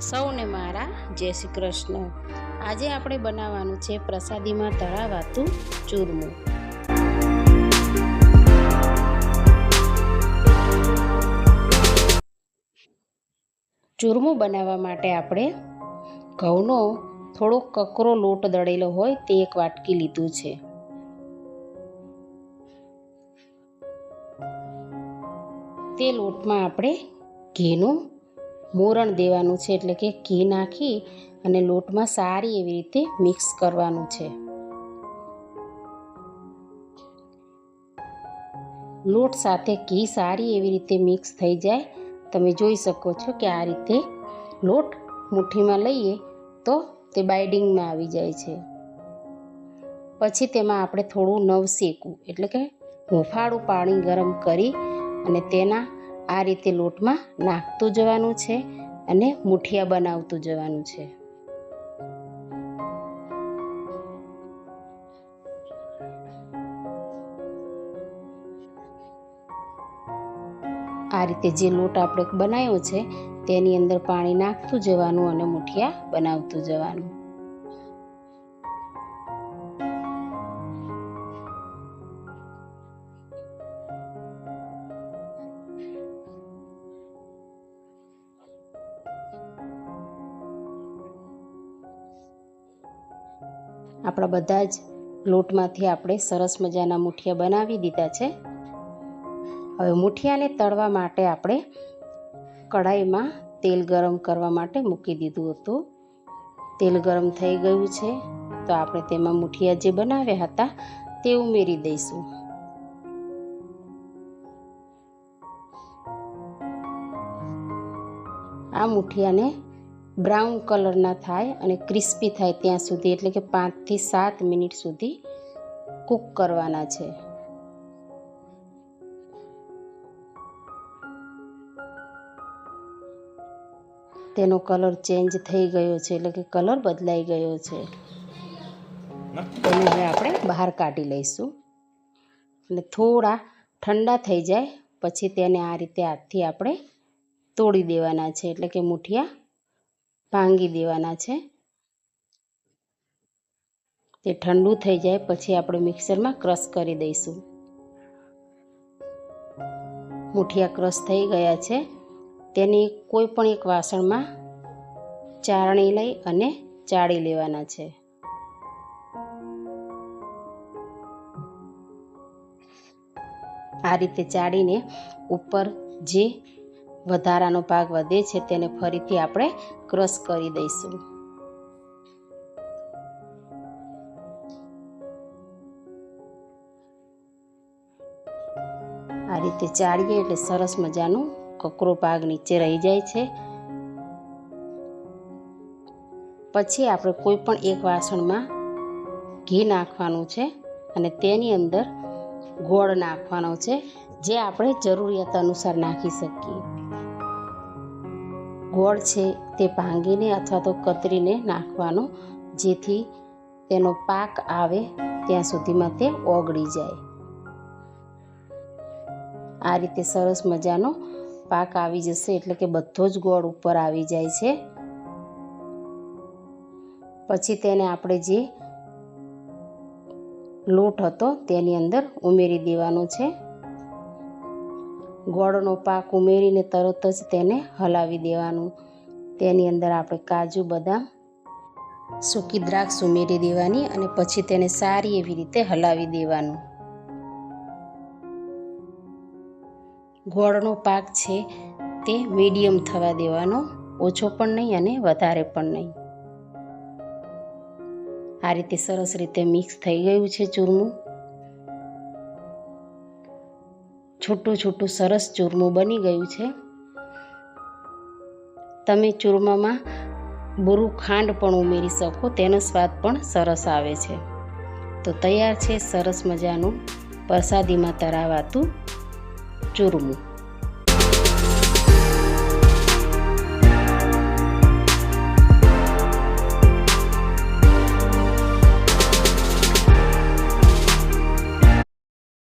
સૌને મારા જય શ્રી કૃષ્ણ. આજે આપણે બનાવવાનું છે પ્રસાદીમાં તળાવાતું ચૂરમું. ચૂરમું બનાવવા માટે આપણે ઘઉંનો થોડો કકરો લોટ દળેલો હોય તે એક વાટકી લીધું છે. તે લોટમાં આપણે ઘીનું મોરણ દેવાનું છે એટલે કે ઘી નાખી અને લોટમાં સારી એવી રીતે મિક્સ કરવાનું છે. લોટ સાથે ઘી સારી એવી રીતે મિક્સ થઈ જાય. તમે જોઈ શકો છો કે આ રીતે લોટ મુઠ્ઠીમાં લઈએ તો તે બાઇડિંગમાં આવી જાય છે. પછી તેમાં આપણે થોડું નવ શેકવું, એટલે કે હુંફાળું પાણી ગરમ કરી અને તેના આ રીતે લોટમાં નાખતું જવાનું છે અને મુઠિયા બનાવતું જવાનું છે. આ રીતે જે લોટ આપણે બનાવ્યો છે તેની અંદર પાણી નાખતું જવાનું અને મુઠિયા બનાવતું જવાનું. આપણા બધા જ લોટમાંથી આપણે સરસ મજાના મુઠિયા બનાવી દીધા છે. હવે મુઠિયાને તળવા માટે આપણે કઢાઈમાં તેલ ગરમ કરવા માટે મૂકી દીધું હતું. તેલ ગરમ થઈ ગયું છે, તો આપણે તેમાં મુઠિયા જે બનાવ્યા હતા તે ઉમેરી દઈશું. આ મુઠિયાને બ્રાઉન કલરના થાય અને ક્રિસ્પી થાય ત્યાં સુધી, એટલે કે પાંચથી સાત મિનિટ સુધી કૂક કરવાના છે. તેનો કલર ચેન્જ થઈ ગયો છે, એટલે કે કલર બદલાઈ ગયો છે. તેને હવે આપણે બહાર કાઢી લઈશું. અને થોડા ઠંડા થઈ જાય, પછી તેને આ રીતે હાથથી આપણે તોડી દેવાના છે, એટલે કે મુઠિયા ભાંગી દેવાના છે. તે ઠંડુ થઈ જાય પછી આપણે મિક્સરમાં ક્રશ કરી દઈશું. મુઠિયા ક્રશ થઈ ગયા છે. તેની કોઈ પણ એક વાસણમાં ચારણી લઈ અને ચાળી લેવાના છે. આ રીતે ચાળીને ઉપર જે વધારાનો ભાગ વધે છે તેને ફરીથી આપણે ક્રશ કરી દઈશું. આ રીતે ચાળીએ એટલે સરસ મજાનું કકરો ભાગ નીચે રહી જાય છે. પછી આપણે કોઈ પણ એક વાસણમાં ઘી નાખવાનું છે અને તેની અંદર ગોળ નાખવાનો છે જે આપણે જરૂરિયાત અનુસાર નાખી શકીએ. ગોળ છે તે ભાંગીને અથવા તો કતરીને નાખવાનો, જેથી તેનો પાક આવે ત્યાં સુધીમાં તે ઓગળી જાય. આ રીતે સરસ મજાનો પાક આવી જશે, એટલે કે બધો જ ગોળ ઉપર આવી જાય છે. પછી તેને આપણે જે લોટ હતો તેની અંદર ઉમેરી દેવાનો છે. ગોળનો પાક ઉમેરીને તરત જ તેને હલાવી દેવાનું. તેની અંદર આપણે કાજુ, બદામ સૂકી દ્રાક્ષ ઉમેરી દેવાની અને પછી તેને સારી એવી રીતે હલાવી દેવાનું. ગોળનો પાક છે તે મીડિયમ થવા દેવાનો, ઓછો પણ નહીં અને વધારે પણ નહીં. આ રીતે સરસ રીતે મિક્સ થઈ ગયું છે ચૂરમું. છૂટું છૂટું સરસ ચૂરમું બની ગયું છે. તમે ચૂરમામાં બુરું ખાંડ પણ ઉમેરી શકો, તેનો સ્વાદ પણ સરસ આવે છે. તો તૈયાર છે સરસ મજાનું પ્રસાદીમાં તરાવાતું ચૂરમું.